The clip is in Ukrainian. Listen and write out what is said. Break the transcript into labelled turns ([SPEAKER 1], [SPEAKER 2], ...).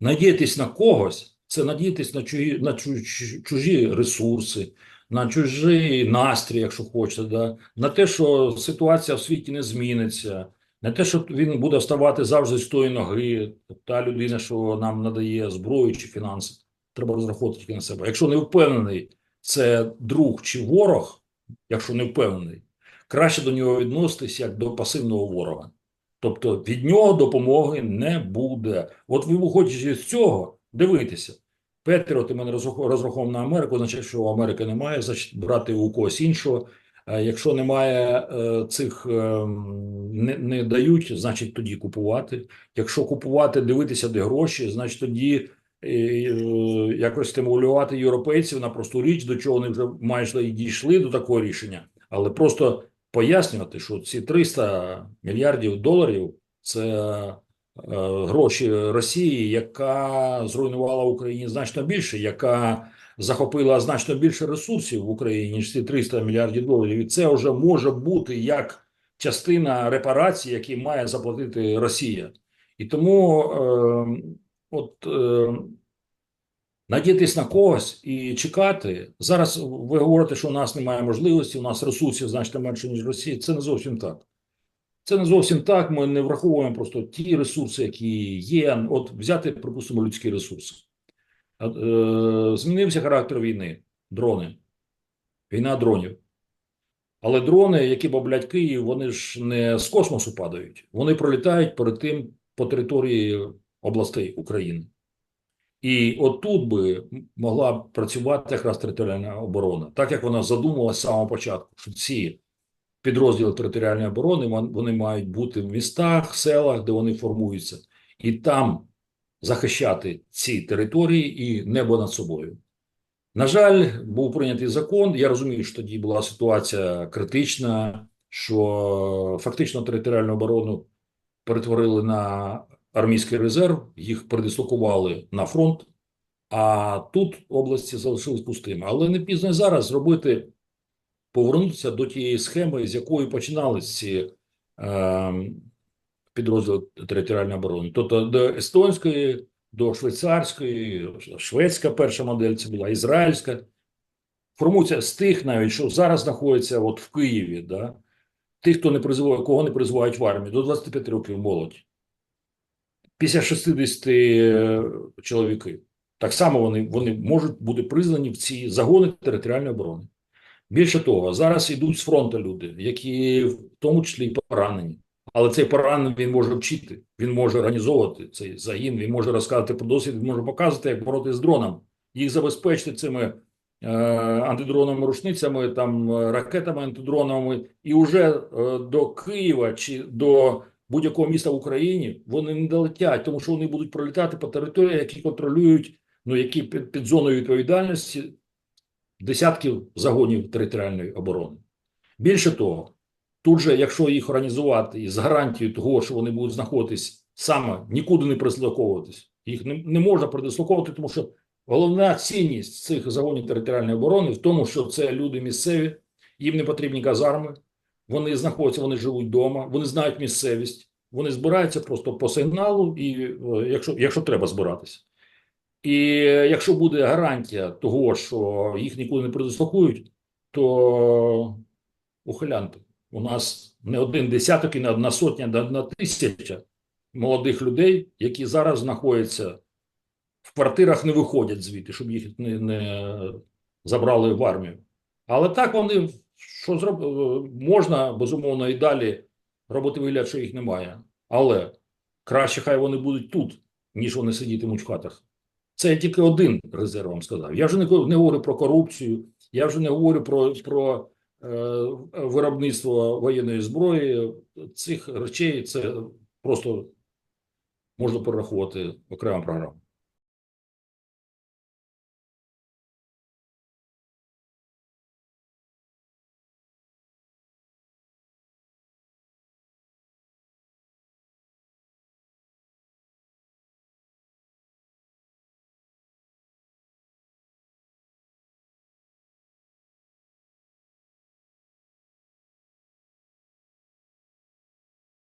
[SPEAKER 1] Надіятись на когось це надіятись на чужі, на чужі, ресурси, на чужий настрій, якщо хочете, да? на те, що ситуація в світі не зміниться, на те, що він буде вставати завжди з тої ноги, та людина, що нам надає зброю чи фінанси, треба розраховувати тільки на себе. Якщо не впевнений, це друг чи ворог, якщо не впевнений, краще до нього відноситись як до пасивного ворога. Тобто від нього допомоги не буде. От ви виходячи з цього, дивитеся. Петріот, мене розраховував на Америку, значить, що Америки немає, значить брати у когось іншого. Е, Якщо немає е, цих е, не, не дають, значить тоді купувати. Якщо купувати, дивитися, де гроші, значить тоді якось стимулювати європейців на просту річ, до чого вони вже майже і дійшли до такого рішення, але просто пояснювати, що ці 300 мільярдів доларів це е, гроші Росії, яка зруйнувала Україні значно більше, яка захопила значно більше ресурсів в Україні, ніж ці 300 мільярдів доларів. І це вже може бути як частина репарацій, які має заплатити Росія. І тому е, от. Е, Надіятись на когось і чекати. Зараз ви говорите, що у нас немає можливості, у нас ресурсів значно менше, ніж Росія. Це не зовсім так. Це не зовсім так. Ми не враховуємо просто ті ресурси, які є. От взяти, припустимо, людські ресурси. Е, Змінився характер війни, дрони, війна дронів. Але дрони, які бомблять Київ, вони ж не з космосу падають, вони пролітають перед тим по території областей України. І отут би могла працювати якраз територіальна оборона, так як вона задумувалася з самого початку, що ці підрозділи територіальної оборони вони мають бути в містах, селах, де вони формуються, і там захищати ці території і небо над собою. На жаль, був прийнятий закон. Я розумію, що тоді була ситуація критична, що фактично територіальну оборону перетворили на армійський резерв, їх передислокували на фронт, а тут області залишились пустими. Але не пізно зараз зробити, повернутися до тієї схеми, з якої починались ці е, підрозділи територіальної оборони. Тобто до естонської, до швейцарської, шведська перша модель це була, ізраїльська. Формується з тих навіть, що зараз знаходяться от в Києві, да? тих, хто не призиває, кого не призивають в армію, до 25 років молодь. Після 60 е, чоловіки. Так само вони, вони можуть бути признані в ці загони територіальної оборони. Більше того, зараз йдуть з фронту люди, які в тому числі і поранені. Але цей поранений він може вчити, він може організовувати цей загін, він може розказати про досвід, він може показувати, як боротися з дроном, їх забезпечити цими е, антидроновими рушницями, там е, ракетами антидроновими, і вже е, до Києва чи до будь-якого міста в Україні вони не долетять, тому що вони будуть пролітати по території, які контролюють, ну які під, під зоною відповідальності десятків загонів територіальної оборони. Більше того, тут же, якщо їх організувати із гарантією того, що вони будуть знаходитись саме нікуди не прислоковуватись, їх не, не можна придислоковувати, тому що головна цінність цих загонів територіальної оборони в тому, що це люди місцеві, їм не потрібні казарми, вони знаходяться, вони живуть вдома, вони знають місцевість, вони збираються просто по сигналу, і е, якщо, якщо треба збиратися. І якщо буде гарантія того, що їх ніколи не придислокують, то ухилянти. У нас не один десяток і не одна сотня, не одна тисяча молодих людей, які зараз знаходяться в квартирах, не виходять звідти, щоб їх не, не забрали в армію. Але так вони що зроб... можна безумовно і далі робити вигляд, що їх немає. Але краще хай вони будуть тут, ніж вони сидітимуть в хатах. Це я тільки один резерв вам сказав. Я вже не, не говорю про корупцію, я вже не говорю про, про е, виробництво воєнної зброї. Цих речей це просто можна перерахувати окрема програма.